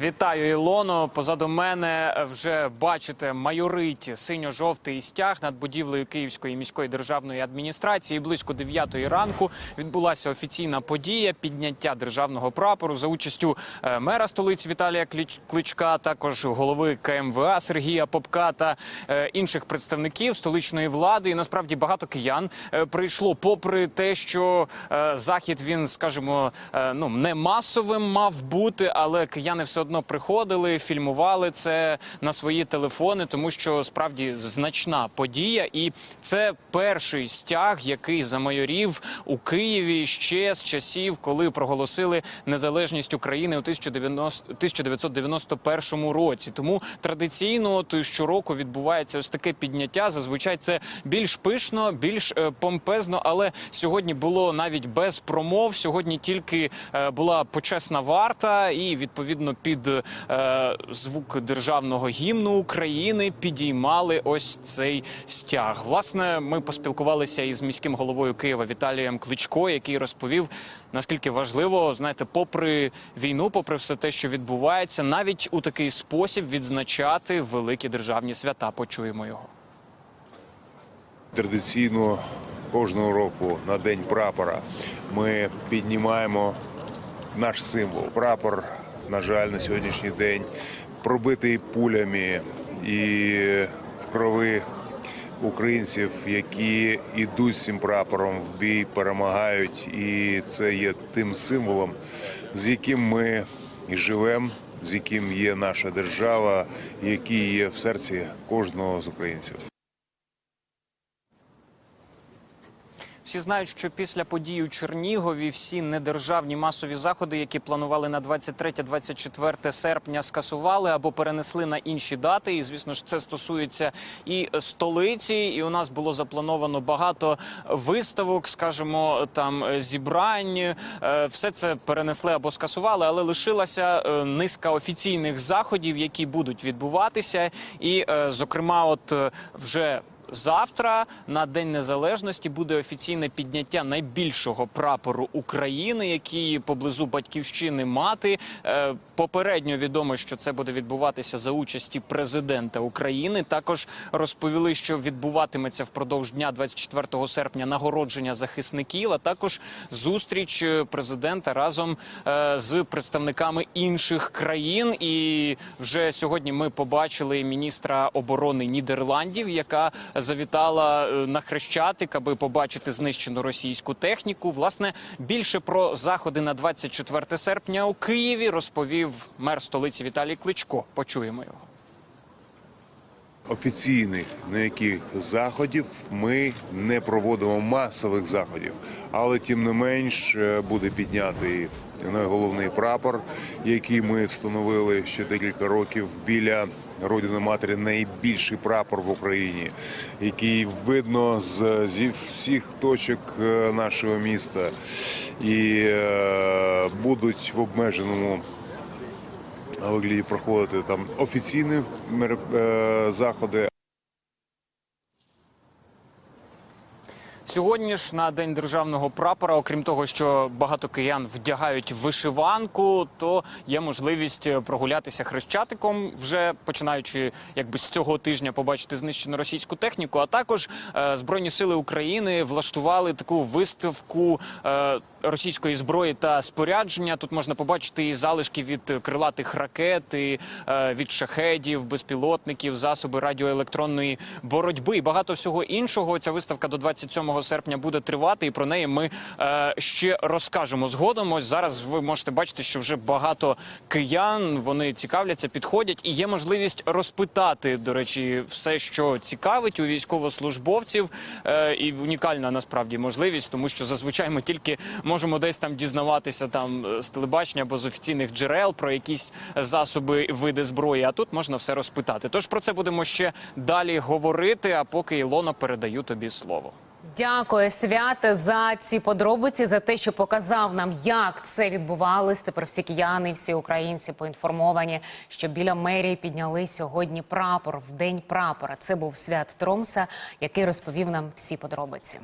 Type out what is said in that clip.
Вітаю, Ілоно. Позаду мене вже бачите майорить синьо-жовтий стяг над будівлею Київської міської державної адміністрації. Близько 9 ранку відбулася офіційна подія підняття державного прапору за участю е, мера столиці Віталія Кличка, також голови КМВА Сергія Попка та е, інших представників столичної влади. І насправді багато киян е, прийшло, попри те, що захід він, скажімо, ну не масовим мав бути, але кияни все одно приходили, фільмували це на свої телефони, тому що справді значна подія, і це перший стяг, який замайорів у Києві ще з часів, коли проголосили незалежність України у 1990 1991 році. Тому традиційно от щороку відбувається ось таке підняття. Зазвичай це більш пишно, більш е, помпезно, але сьогодні було навіть без промов. Сьогодні тільки е, була почесна варта, і відповідно під е, звук державного гімну України підіймали ось цей стяг. Власне, ми поспілкувалися із міським головою Києва Віталієм Кличко, який розповів наскільки важливо, знаєте, попри війну, попри все те, що відбувається, навіть у такий спосіб відзначати великі державні свята. Почуємо його. Традиційно кожного року на день прапора ми піднімаємо наш символ. Прапор, на жаль, на сьогоднішній день пробитий пулями і в крови українців, які йдуть з цим прапором в бій, перемагають. І це є тим символом, з яким ми живемо, з яким є наша держава, який є в серці кожного з українців. Всі знають, що після подій у Чернігові всі недержавні масові заходи, які планували на 23-24 серпня, скасували або перенесли на інші дати. І звісно ж, це стосується і столиці. І у нас було заплановано багато виставок, скажімо, там е, зібрань. Е, Все це перенесли або скасували, але лишилася е, низка офіційних заходів, які будуть відбуватися. І, зокрема, от вже Завтра на День Незалежності буде офіційне підняття найбільшого прапору України, який поблизу батьківщини мати. Е, Попередньо відомо, що це буде відбуватися за участі президента України. Також розповіли, що відбуватиметься впродовж дня 24 серпня нагородження захисників, а також зустріч е, президента разом е, з представниками інших країн. І вже сьогодні ми побачили міністра оборони Нідерландів, яка завітала е, на хрещатик, аби побачити знищену російську техніку. Власне, більше про заходи на 24 серпня у Києві розповів мер столиці Віталій Кличко. Почуємо його. Офіційних ніяких заходів ми не проводимо масових заходів, але тим не менш е, буде піднятий найголовний прапор, який ми встановили ще декілька років біля родини матері. Найбільший прапор в Україні, який видно з зі всіх точок е, нашого міста, і е, будуть в обмеженому вигляді проходити там офіційні е, заходи. Сьогодні ж на день державного прапора, окрім того, що багато киян вдягають вишиванку, то є можливість прогулятися хрещатиком, вже починаючи якби з цього тижня побачити знищену російську техніку. А також е, збройні сили України влаштували таку виставку е, російської зброї та спорядження. Тут можна побачити і залишки від крилатих ракет, і, е, від шахедів, безпілотників, засоби радіоелектронної боротьби і багато всього іншого. Ця виставка до 27 серпня буде тривати, і про неї ми е, ще розкажемо згодом. Ось зараз ви можете бачити, що вже багато киян вони цікавляться, підходять, і є можливість розпитати, до речі, все, що цікавить у військовослужбовців, е, і унікальна насправді можливість, тому що зазвичай ми тільки можемо десь там дізнаватися там е, з телебачення або з офіційних джерел про якісь засоби види зброї. А тут можна все розпитати. Тож про це будемо ще далі говорити. А поки Ілона передаю тобі слово. Дякую, святе, за ці подробиці, за те, що показав нам, як це відбувалось. Тепер всі кияни, всі українці поінформовані, що біля мерії підняли сьогодні прапор в день прапора. Це був свят Тромса, який розповів нам всі подробиці.